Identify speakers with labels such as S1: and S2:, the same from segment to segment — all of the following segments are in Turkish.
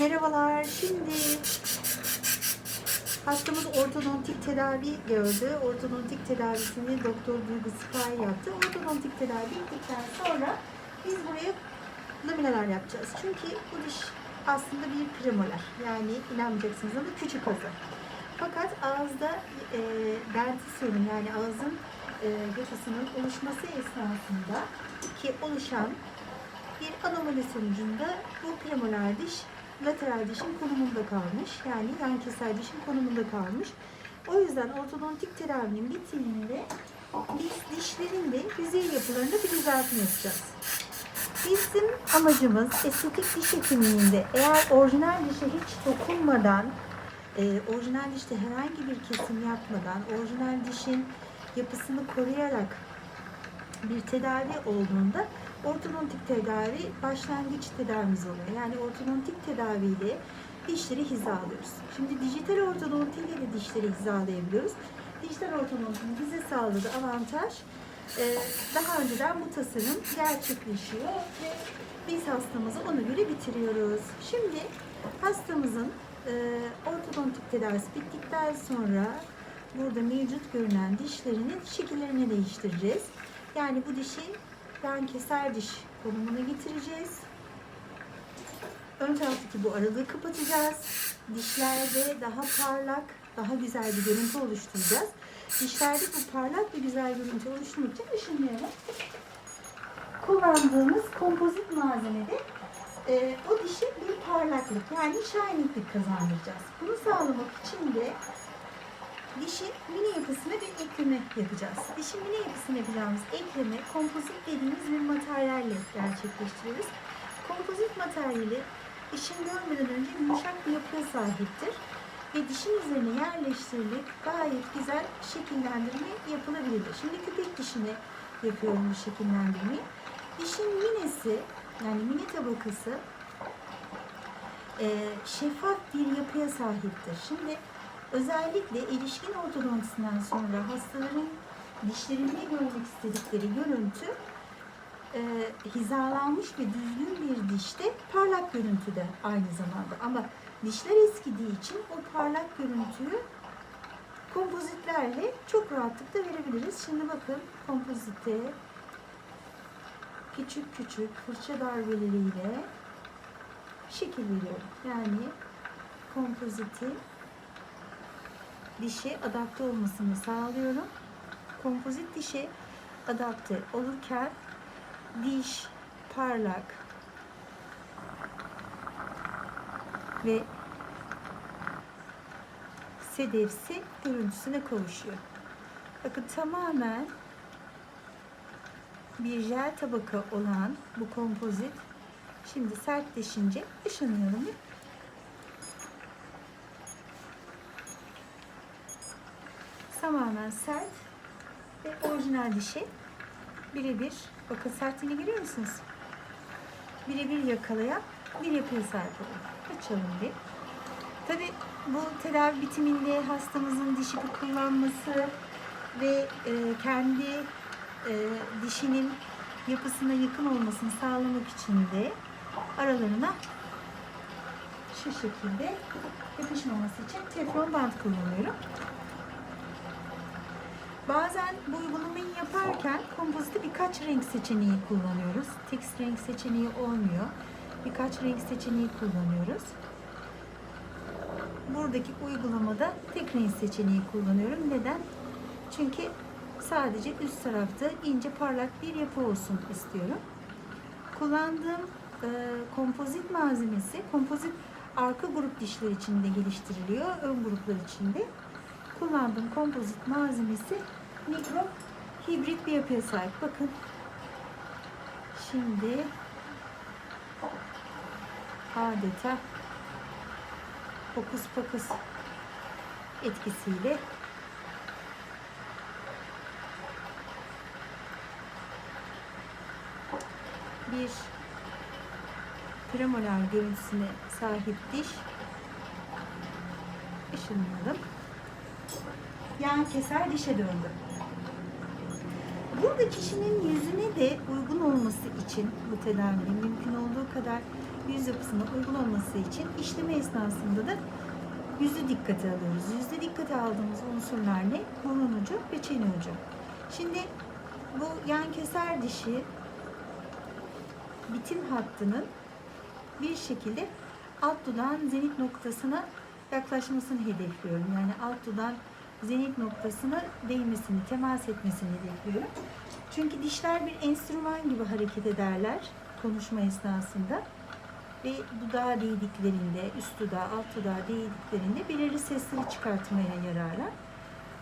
S1: Merhabalar. Şimdi hastamız ortodontik tedavi gördü. Ortodontik tedavisini Doktor Duygu Sipay yaptı. Ortodontik tedavi bittikten sonra biz buraya laminalar yapacağız. Çünkü bu diş aslında bir premolar. Yani inanmayacaksınız ama küçük azı. Fakat ağızda e, dentisyonun yani ağzın e, yapısının oluşması esnasında ki oluşan bir anomali sonucunda bu premolar diş lateral dişin konumunda kalmış. Yani yan keser dişin konumunda kalmış. O yüzden ortodontik tedavinin bittiğinde biz dişlerin de yüzey yapılarında bir düzeltme yapacağız. Bizim amacımız estetik diş hekimliğinde eğer orijinal dişe hiç dokunmadan, e, orijinal dişte herhangi bir kesim yapmadan, orijinal dişin yapısını koruyarak bir tedavi olduğunda ortodontik tedavi başlangıç tedavimiz oluyor. Yani ortodontik tedaviyle dişleri hizalıyoruz. Şimdi dijital ortodonti ile de dişleri hizalayabiliyoruz. Dijital ortodontinin bize sağladığı avantaj e, daha önceden bu tasarım gerçekleşiyor ve biz hastamızı ona göre bitiriyoruz. Şimdi hastamızın e, ortodontik tedavisi bittikten sonra burada mevcut görünen dişlerinin şekillerini değiştireceğiz. Yani bu dişi yan keser diş konumuna getireceğiz. Ön taraftaki bu aralığı kapatacağız. Dişlerde daha parlak, daha güzel bir görüntü oluşturacağız. Dişlerde bu parlak ve güzel görüntü oluşturmak için ışınlayalım. Kullandığımız kompozit malzemede e, o dişe bir parlaklık yani shininglik kazandıracağız. Bunu sağlamak için de dişin mini yapısına bir ekleme yapacağız. Dişin mini yapısına yapacağımız ekleme kompozit dediğimiz bir materyalle gerçekleştiriyoruz. Kompozit materyali dişin görmeden önce yumuşak bir yapıya sahiptir. Ve dişin üzerine yerleştirilip gayet güzel şekillendirme yapılabilir. Şimdi köpek dişine yapıyorum bu şekillendirmeyi. Dişin minesi yani mini tabakası şeffaf bir yapıya sahiptir. Şimdi özellikle erişkin ortodontisinden sonra hastaların dişlerinde görmek istedikleri görüntü e, hizalanmış ve düzgün bir dişte parlak görüntüde aynı zamanda. Ama dişler eskidiği için o parlak görüntüyü kompozitlerle çok rahatlıkla verebiliriz. Şimdi bakın kompozite küçük küçük fırça darbeleriyle şekil veriyorum. Yani kompoziti dişe adapte olmasını sağlıyorum. Kompozit dişe adapte olurken diş parlak ve sedefsi görüntüsüne kavuşuyor. Bakın tamamen bir jel tabaka olan bu kompozit şimdi sertleşince ışınlayalım. Tamamen sert ve orijinal dişi birebir bakın sertliğini görüyor musunuz? Birebir yakalayan bir yapıya sahip oluyor. Açalım bir. Tabi bu tedavi bitiminde hastamızın diş ipi kullanması ve e, kendi e, dişinin yapısına yakın olmasını sağlamak için de aralarına şu şekilde yapışmaması için teflon bant kullanıyorum. Bazen bu uygulamayı yaparken kompozite birkaç renk seçeneği kullanıyoruz. Tek renk seçeneği olmuyor. Birkaç renk seçeneği kullanıyoruz. Buradaki uygulamada tek renk seçeneği kullanıyorum. Neden? Çünkü sadece üst tarafta ince parlak bir yapı olsun istiyorum. Kullandığım e, kompozit malzemesi, kompozit arka grup dişler için de geliştiriliyor, ön gruplar için de. Kullandığım kompozit malzemesi mikro hibrit bir yapıya sahip. Bakın. Şimdi adeta fokus fokus etkisiyle bir premolar görüntüsüne sahip diş ışınlayalım. Yan keser dişe döndü. Burada kişinin yüzüne de uygun olması için bu tedavinin mümkün olduğu kadar yüz yapısına uygun olması için işleme esnasında da yüzü dikkate alıyoruz. Yüzde dikkate aldığımız unsurlar ne? Burun ucu ve çene ucu. Şimdi bu yan keser dişi bitim hattının bir şekilde alt dudağın zenit noktasına yaklaşmasını hedefliyorum. Yani alt dudağın zenit noktasına değmesini, temas etmesini hedefliyorum. Çünkü dişler bir enstrüman gibi hareket ederler konuşma esnasında. Ve dudağa değdiklerinde, üst dudağa, alt dudağa değdiklerinde belirli sesleri çıkartmaya yararlar.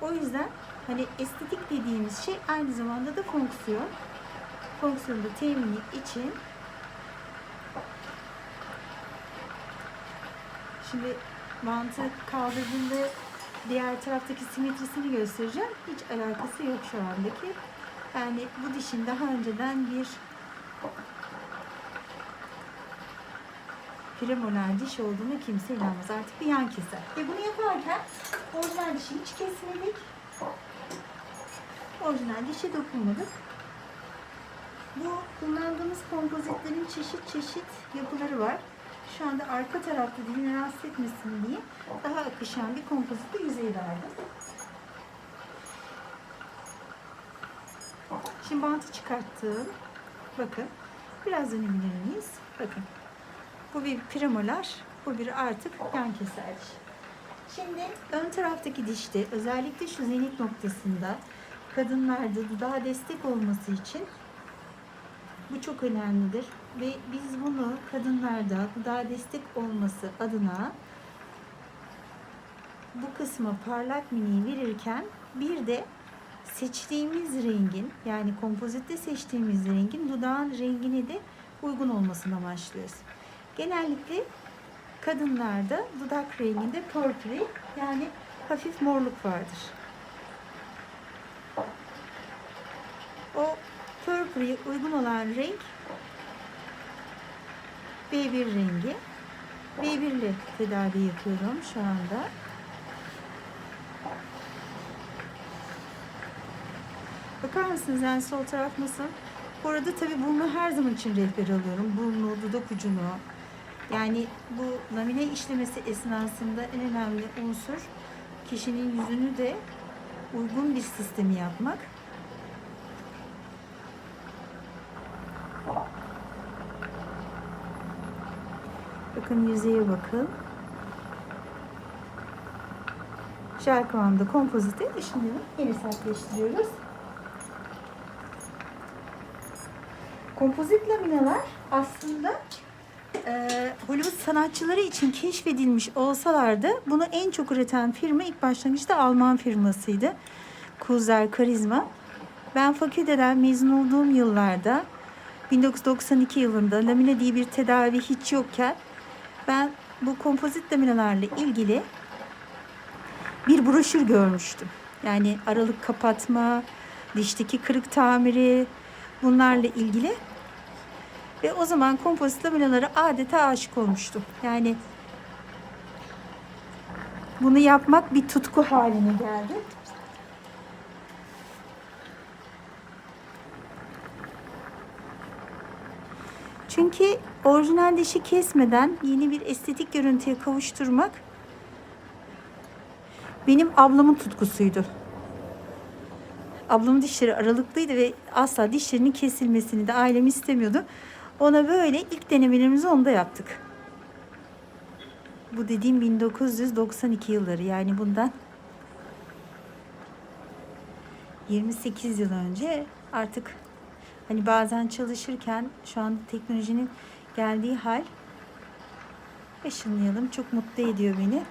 S1: O yüzden hani estetik dediğimiz şey aynı zamanda da fonksiyon. Fonksiyonu da temini için Şimdi mantığı kaldırdığında diğer taraftaki simetrisini göstereceğim. Hiç alakası yok şu andaki. Yani bu dişin daha önceden bir premolar diş olduğunu kimse inanmaz. Artık bir yan keser. Ve bunu yaparken orijinal dişi hiç kesmedik. Orijinal dişe dokunmadık. Bu kullandığımız kompozitlerin çeşit çeşit yapıları var. Şu anda arka tarafta dilini rahatsız etmesin diye daha akışan bir kompozitli yüzey verdim. Şimdi bantı çıkarttım. Bakın. Biraz dönebilir miyiz? Bakın. Bu bir premolar. Bu bir artık yan keser. Şimdi ön taraftaki dişte özellikle şu zenit noktasında kadınlarda dudağa destek olması için bu çok önemlidir ve biz bunu kadınlarda daha destek olması adına bu kısma parlak mini verirken bir de seçtiğimiz rengin yani kompozitte seçtiğimiz rengin dudağın rengine de uygun olmasını amaçlıyoruz. Genellikle kadınlarda dudak renginde purple yani hafif morluk vardır. O purple'ye uygun olan renk B1 rengi. B1 ile tedavi yapıyorum şu anda. Bakar mısınız yani sol taraf nasıl? Bu arada tabi burnu her zaman için rehber alıyorum. Burnu, dudak ucunu. Yani bu lamine işlemesi esnasında en önemli unsur kişinin yüzünü de uygun bir sistemi yapmak. Bakın yüzeye bakın. Jel kıvamda kompozite şimdi yeni sertleştiriyoruz. Kompozit laminalar aslında e, Hollywood sanatçıları için keşfedilmiş olsalar da bunu en çok üreten firma ilk başlangıçta Alman firmasıydı. Kuzer Karizma. Ben fakülteden mezun olduğum yıllarda 1992 yılında lamine diye bir tedavi hiç yokken ben bu kompozit laminalarla ilgili bir broşür görmüştüm. Yani aralık kapatma, dişteki kırık tamiri bunlarla ilgili. Ve o zaman kompozit laminalara adeta aşık olmuştum. Yani bunu yapmak bir tutku haline geldi. Çünkü orijinal dişi kesmeden yeni bir estetik görüntüye kavuşturmak benim ablamın tutkusuydu. Ablamın dişleri aralıklıydı ve asla dişlerinin kesilmesini de ailem istemiyordu. Ona böyle ilk denemelerimizi onda yaptık. Bu dediğim 1992 yılları yani bundan 28 yıl önce artık hani bazen çalışırken şu an teknolojinin geldiği hal ışınlayalım. Çok mutlu ediyor beni.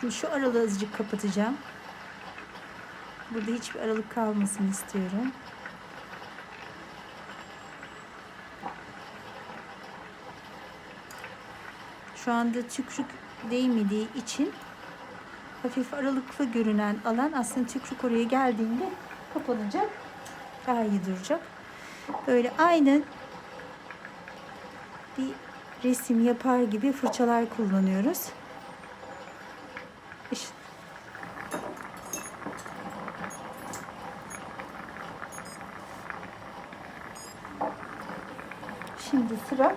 S1: Şimdi şu aralığı azıcık kapatacağım. Burada hiçbir aralık kalmasını istiyorum. Şu anda tükrük değmediği için hafif aralıklı görünen alan aslında tükürük oraya geldiğinde kapanacak. Daha iyi duracak. Böyle aynı bir resim yapar gibi fırçalar kullanıyoruz. İşte. Şimdi sıra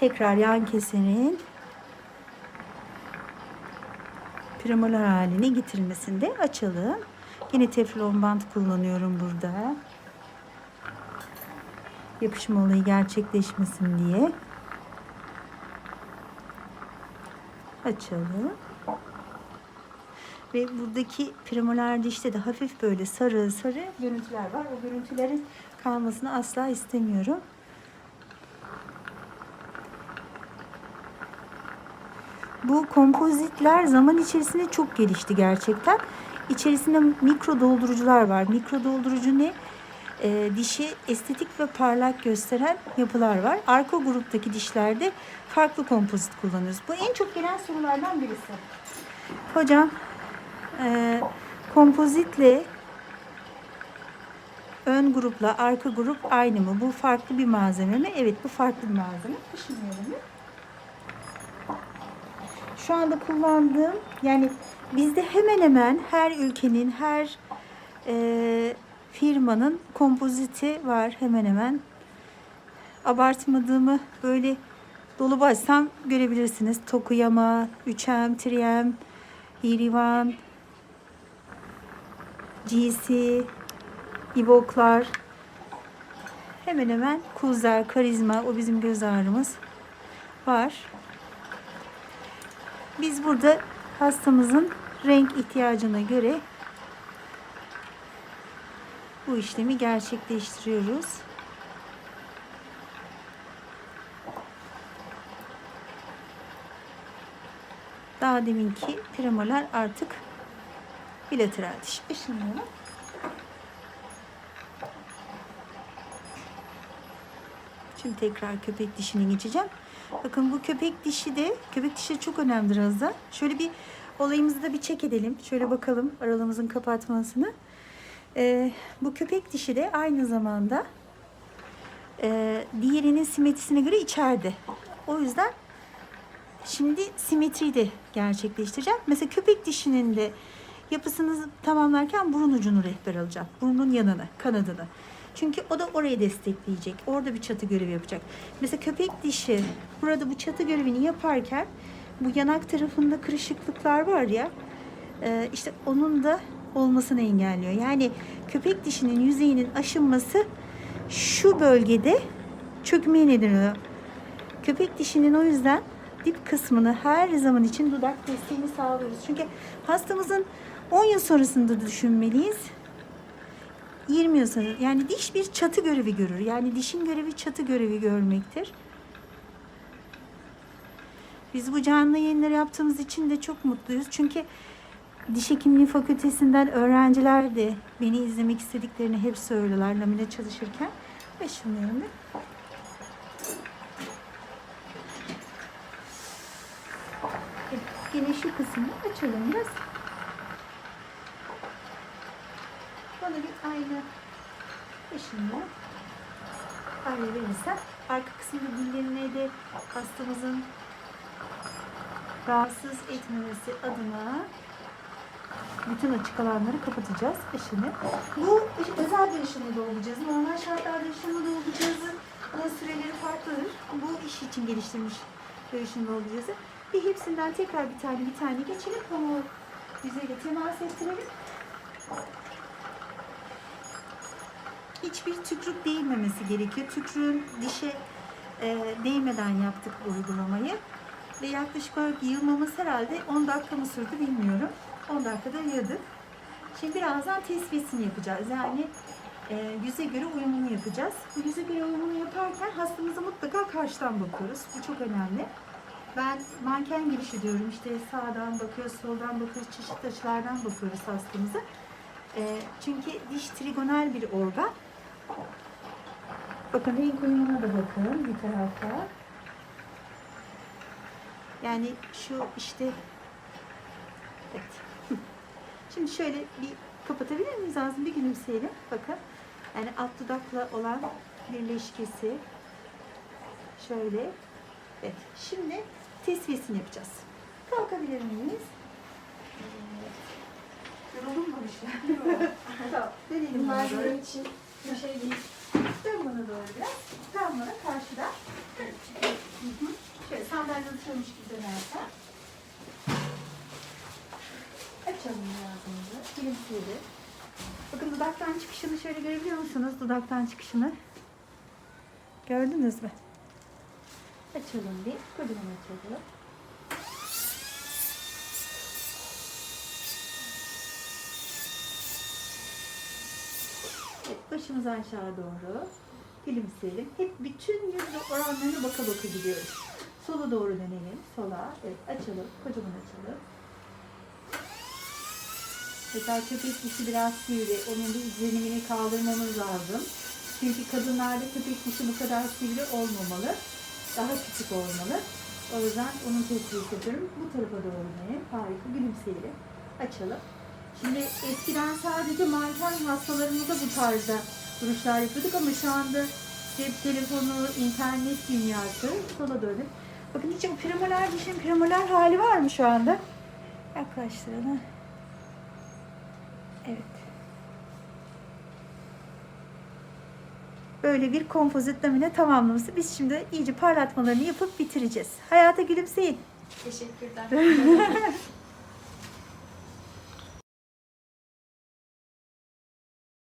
S1: tekrar yan kesenin premolar haline getirilmesinde açalım. Yine teflon bant kullanıyorum burada. Yapışma olayı gerçekleşmesin diye. Açalım. Ve buradaki premolar dişte de hafif böyle sarı sarı görüntüler var. O görüntülerin kalmasını asla istemiyorum. Bu kompozitler zaman içerisinde çok gelişti gerçekten. İçerisinde mikro doldurucular var. Mikro doldurucu ne? Ee, dişi estetik ve parlak gösteren yapılar var. Arka gruptaki dişlerde farklı kompozit kullanıyoruz. Bu en çok gelen sorulardan birisi. Hocam e, kompozitle ön grupla arka grup aynı mı? Bu farklı bir malzeme mi? Evet bu farklı bir malzeme. Düşünmeyelim? Şu anda kullandığım yani bizde hemen hemen her ülkenin her e, firmanın kompoziti var hemen hemen. Abartmadığımı böyle dolu başsam görebilirsiniz. Tokuyama, 3M, 3M, Hirivan, GC, İboklar. Hemen hemen Kuzer, Karizma, o bizim göz ağrımız var. Biz burada hastamızın renk ihtiyacına göre bu işlemi gerçekleştiriyoruz. Daha deminki premolar artık bilateral diş. Işınlayalım. Şimdi tekrar köpek dişine geçeceğim. Bakın bu köpek dişi de, köpek dişi çok önemlidir Azda. Şöyle bir olayımızı da bir çek edelim. Şöyle bakalım aralığımızın kapatmasını. Ee, bu köpek dişi de aynı zamanda e, diğerinin simetrisine göre içeride. O yüzden şimdi simetriyi de gerçekleştireceğim. Mesela köpek dişinin de yapısını tamamlarken burun ucunu rehber alacağım. Burnun yanını, kanadını. Çünkü o da orayı destekleyecek. Orada bir çatı görevi yapacak. Mesela köpek dişi burada bu çatı görevini yaparken bu yanak tarafında kırışıklıklar var ya e, işte onun da olmasını engelliyor. Yani köpek dişinin yüzeyinin aşınması şu bölgede çökmeye neden oluyor. Köpek dişinin o yüzden dip kısmını her zaman için dudak desteğini sağlıyoruz. Çünkü hastamızın 10 yıl sonrasında düşünmeliyiz. 20 yıl sonra yani diş bir çatı görevi görür. Yani dişin görevi çatı görevi görmektir. Biz bu canlı yayınları yaptığımız için de çok mutluyuz. Çünkü Diş Hekimliği Fakültesinden öğrenciler de beni izlemek istediklerini hep söylüyorlar lamine çalışırken. Ve şunlarını Yine şu kısmını açalım biraz. Bir ayna ışığını ayna verirsem arka kısmında dillerine de hastamızın rahatsız etmemesi adına bütün açık alanları kapatacağız ışını. Bu özel bir ışını dolacağız. Normal şartlarda ışını dolacağızın bunun süreleri farklıdır. Bu iş için geliştirilmiş bir ışın dolacağızı. Bir hepsinden tekrar bir tane bir tane geçelim. Pamuğu yüzeyle temas ettirelim. Hiçbir tükrük değmemesi gerekiyor. Tükrüğün dişe e, değmeden yaptık uygulamayı. Ve yaklaşık olarak yığılmamız herhalde 10 dakika mı sürdü bilmiyorum. 10 dakikada yığdık. Şimdi birazdan tesviyesini yapacağız. Yani e, yüze göre uyumunu yapacağız. Bu yüze göre uyumunu yaparken hastamıza mutlaka karşıdan bakıyoruz. Bu çok önemli. Ben manken girişi diyorum. İşte sağdan bakıyoruz, soldan bakıyoruz, çeşitli açılardan bakıyoruz hastamıza. E, çünkü diş trigonal bir organ. Bakın renk uyumuna da bakın bir tarafta. Yani şu işte evet. Şimdi şöyle bir kapatabilir miyiz ağzını bir gülümseyelim. Bakın. Yani alt dudakla olan birleşkesi şöyle. Evet. Şimdi tesviyesini yapacağız. Kalkabilir miyiz? Yoruldun mu bir şey? tamam.
S2: Benim için şey değil.
S1: Dön bana doğru biraz. Dön bana karşıda. Şöyle sandalye oturuyormuş gibi dönersen. Açalım ağzımızı. Gülümseyelim. Bakın dudaktan çıkışını şöyle görebiliyor musunuz? Dudaktan çıkışını. Gördünüz mü? Açalım bir. Kocaman açalım. Evet, başımızı aşağı doğru gülümseyelim. Hep bütün yüz oranlarına baka baka gidiyoruz. Sola doğru dönelim. Sola. Evet açalım. Kocaman açalım. Mesela köpek dişi biraz sivri. Onun bir izlenimini kaldırmamız lazım. Çünkü kadınlarda köpek dişi bu kadar sivri olmamalı. Daha küçük olmalı. O yüzden onun tespit yapıyorum. Bu tarafa doğru dönelim. Harika. Gülümseyelim. Açalım. Şimdi eskiden sadece manken hastalarımızda bu tarzda duruşlar yapıyorduk ama şu anda cep telefonu, internet dünyası sola dönüp. Bakın hiç o premolar dişin premolar hali var mı şu anda? Yaklaştıralım. Evet. Böyle bir kompozit lamine tamamlaması. Biz şimdi iyice parlatmalarını yapıp bitireceğiz. Hayata gülümseyin.
S2: Teşekkürler.